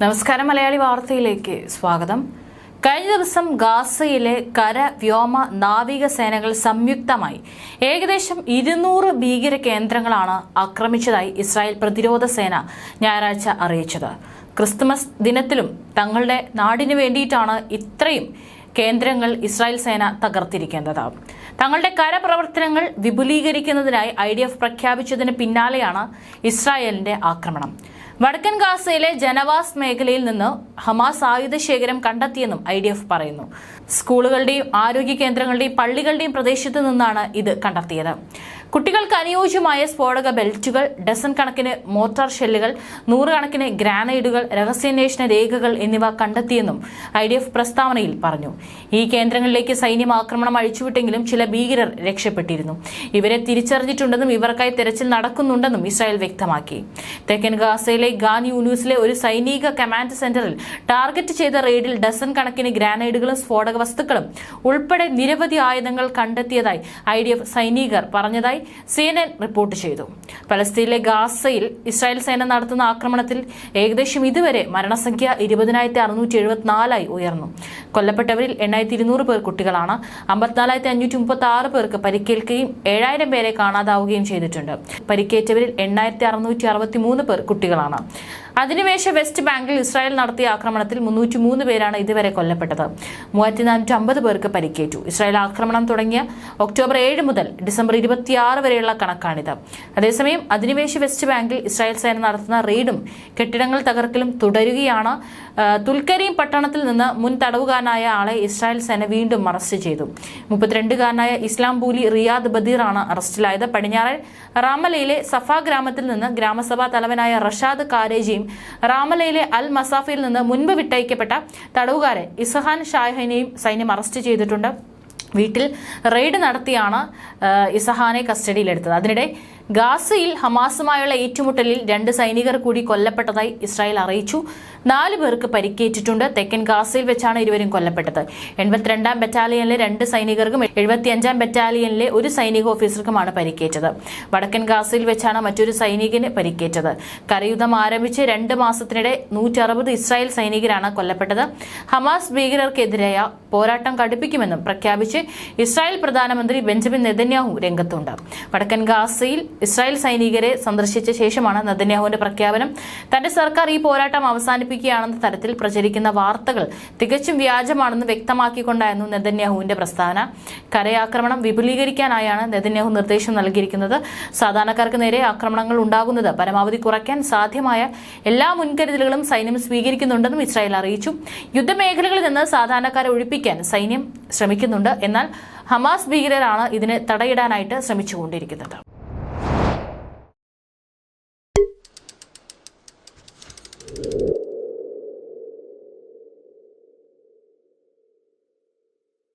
നമസ്കാരം മലയാളി വാർത്തയിലേക്ക് സ്വാഗതം. കഴിഞ്ഞ ദിവസം ഗാസയിലെ കര വ്യോമ നാവിക സേനകൾ സംയുക്തമായി ഏകദേശം ഇരുന്നൂറ് ഭീകര കേന്ദ്രങ്ങളാണ് ആക്രമിച്ചതായി ഇസ്രായേൽ പ്രതിരോധ സേന ഞായറാഴ്ച അറിയിച്ചത്. ക്രിസ്തുമസ് ദിനത്തിലും തങ്ങളുടെ നാടിനു വേണ്ടിയിട്ടാണ് ഇത്രയും കേന്ദ്രങ്ങൾ ഇസ്രായേൽ സേന തകർത്തിരിക്കേണ്ടത്. തങ്ങളുടെ കരപ്രവർത്തനങ്ങൾ വിപുലീകരിക്കുന്നതിനായി ഐ ഡി എഫ് പ്രഖ്യാപിച്ചതിന് പിന്നാലെയാണ് ഇസ്രായേലിന്റെ ആക്രമണം. വടക്കൻ ഗാസയിലെ ജനവാസ് മേഖലയിൽ നിന്ന് ഹമാസ് ആയുധ ശേഖരം കണ്ടെത്തിയെന്നും ഐ ഡി എഫ് പറയുന്നു. സ്കൂളുകളുടെയും ആരോഗ്യ കേന്ദ്രങ്ങളുടെയും പള്ളികളുടെയും പ്രദേശത്ത് നിന്നാണ് ഇത് കണ്ടെത്തിയത്. കുട്ടികൾക്ക് അനുയോജ്യമായ സ്ഫോടക ബെൽറ്റുകൾ ഡസൺ കണക്കിന് മോർട്ടാർ ഷെല്ലുകൾ നൂറുകണക്കിന് ഗ്രാനൈഡുകൾ രഹസ്യാന്വേഷണ രേഖകൾ എന്നിവ കണ്ടെത്തിയെന്നും ഐ ഡി എഫ് പ്രസ്താവനയിൽ പറഞ്ഞു. ഈ കേന്ദ്രങ്ങളിലേക്ക് സൈന്യം ആക്രമണം അഴിച്ചുവിട്ടെങ്കിലും ചില ഭീകരർ രക്ഷപ്പെട്ടിരുന്നു. ഇവരെ തിരിച്ചറിഞ്ഞിട്ടുണ്ടെന്നും ഇവർക്കായി തെരച്ചിൽ നടക്കുന്നുണ്ടെന്നും ഇസ്രായേൽ വ്യക്തമാക്കി. തെക്കൻ ഗാസയിലെ ഗാൻ യൂനൂസിലെ ഒരു സൈനിക കമാൻഡ് സെന്ററിൽ ടാർഗറ്റ് ചെയ്ത റെയ്ഡിൽ ഡസൺ കണക്കിന് ഗ്രാനൈഡുകളും സ്ഫോടക വസ്തുക്കളും ഉൾപ്പെടെ നിരവധി ആയുധങ്ങൾ കണ്ടെത്തിയതായി ഐ സൈനികർ പറഞ്ഞതായി സി എൻ എൻ റിപ്പോർട്ട് ചെയ്തു. പലസ്തീനിലെ ഗാസയിൽ ഇസ്രായേൽ സേന നടത്തുന്ന ആക്രമണത്തിൽ ഏകദേശം ഇതുവരെ മരണസംഖ്യ ഇരുപതിനായിരത്തി അറുന്നൂറ്റി എഴുപത്തിനാലായി ഉയർന്നു. കൊല്ലപ്പെട്ടവരിൽ എണ്ണായിരത്തി ഇരുന്നൂറ് പേർ കുട്ടികളാണ്. അമ്പത്തിനാലായിരത്തി അഞ്ഞൂറ്റി മുപ്പത്തി ആറ് പേർക്ക് പരിക്കേൽക്കുകയും ഏഴായിരം പേരെ കാണാതാവുകയും ചെയ്തിട്ടുണ്ട്. പരിക്കേറ്റവരിൽ എണ്ണായിരത്തി അറുന്നൂറ്റി അറുപത്തി മൂന്ന് പേർ കുട്ടികളാണ്. അധിനിവേശ വെസ്റ്റ് ബാങ്കിൽ ഇസ്രായേൽ നടത്തിയ ആക്രമണത്തിൽ മുന്നൂറ്റി മൂന്ന് പേരാണ് ഇതുവരെ കൊല്ലപ്പെട്ടത്. മൂവായിരത്തി നാനൂറ്റി അമ്പത് പേർക്ക് പരിക്കേറ്റു. ഇസ്രായേൽ ആക്രമണം തുടങ്ങിയ ഒക്ടോബർ ഏഴ് മുതൽ ഡിസംബർ ഇരുപത്തിയാറ് വരെയുള്ള കണക്കാണിത്. അതേസമയം അധിനിവേശ വെസ്റ്റ് ബാങ്കിൽ ഇസ്രായേൽ സേന നടത്തുന്ന റെയ്ഡും കെട്ടിടങ്ങൾ തകർക്കലും തുടരുകയാണ്. തുൽക്കരീം പട്ടണത്തിൽ നിന്ന് മുൻ തടവുകാരനായ ആളെ ഇസ്രായേൽ സേന വീണ്ടും അറസ്റ്റ് ചെയ്തു. മുപ്പത്തിരണ്ടുകാരനായ ഇസ്ലാം ബൂലി റിയാദ് ബദീറാണ് അറസ്റ്റിലായത്. പടിഞ്ഞാറൻ റാമലയിലെ സഫ ഗ്രാമത്തിൽ നിന്ന് ഗ്രാമസഭാ തലവനായ റഷാദ് കാരേജിയും റാമലയിലെ അൽ മസാഫിൽ നിന്ന് മുൻപ് വിട്ടയക്കപ്പെട്ട തടവുകാരൻ ഇസഹാൻ ഷാഹിനെയും സൈന്യം അറസ്റ്റ് ചെയ്തിട്ടുണ്ട്. വീട്ടിൽ റെയ്ഡ് നടത്തിയാണ് ഇസഹാനെ കസ്റ്റഡിയിലെടുത്തത്. അതിനിടെ ഗാസയിൽ ഹമാസുമായുള്ള ഏറ്റുമുട്ടലിൽ രണ്ട് സൈനികർ കൂടി കൊല്ലപ്പെട്ടതായി ഇസ്രായേൽ അറിയിച്ചു. നാല് പേർക്ക് പരിക്കേറ്റിട്ടുണ്ട്. തെക്കൻ ഗാസയിൽ വെച്ചാണ് ഇരുവരും കൊല്ലപ്പെട്ടത്. എൺപത്തിരണ്ടാം ബറ്റാലിയനിലെ രണ്ട് സൈനികർക്കും എഴുപത്തിയഞ്ചാം ബറ്റാലിയനിലെ ഒരു സൈനിക ഓഫീസർക്കുമാണ് പരിക്കേറ്റത്. വടക്കൻ ഗാസയിൽ വെച്ചാണ് മറ്റൊരു സൈനികന് പരിക്കേറ്റത്. കരയുദ്ധം ആരംഭിച്ച് രണ്ട് മാസത്തിനിടെ നൂറ്ററുപത് ഇസ്രായേൽ സൈനികരാണ് കൊല്ലപ്പെട്ടത്. ഹമാസ് ഭീകരർക്കെതിരായ പോരാട്ടം കടുപ്പിക്കുമെന്നും പ്രഖ്യാപിച്ച് ഇസ്രായേൽ പ്രധാനമന്ത്രി ബെഞ്ചമിൻ നെതന്യാഹു രംഗത്തുണ്ട്. വടക്കൻ ഗാസയിൽ ഇസ്രായേൽ സൈനികരെ സന്ദർശിച്ച ശേഷമാണ് നെതന്യാഹുവിന്റെ പ്രഖ്യാപനം. തന്റെ സർക്കാർ ഈ പോരാട്ടം അവസാനിപ്പിക്കുകയാണെന്ന തരത്തിൽ പ്രചരിക്കുന്ന വാർത്തകൾ തികച്ചും വ്യാജമാണെന്ന് വ്യക്തമാക്കിക്കൊണ്ടായിരുന്നു നെതന്യാഹുവിന്റെ പ്രസ്താവന. കരയാക്രമണം വിപുലീകരിക്കാനായാണ് നെതന്യാഹു നിർദ്ദേശം നൽകിയിരിക്കുന്നത്. സാധാരണക്കാർക്ക് നേരെ ആക്രമണങ്ങൾ ഉണ്ടാകുന്നത് പരമാവധി കുറയ്ക്കാൻ സാധ്യമായ എല്ലാ മുൻകരുതലുകളും സൈന്യം സ്വീകരിക്കുന്നുണ്ടെന്നും ഇസ്രായേൽ അറിയിച്ചു. യുദ്ധമേഖലകളിൽ നിന്ന് സാധാരണക്കാരെ ഒഴിപ്പിക്കാൻ സൈന്യം ശ്രമിക്കുന്നുണ്ട്. എന്നാൽ ഹമാസ് ഭീകരരാണ് ഇതിനെ തടയിടാനായിട്ട് ശ്രമിച്ചുകൊണ്ടിരിക്കുന്നത്.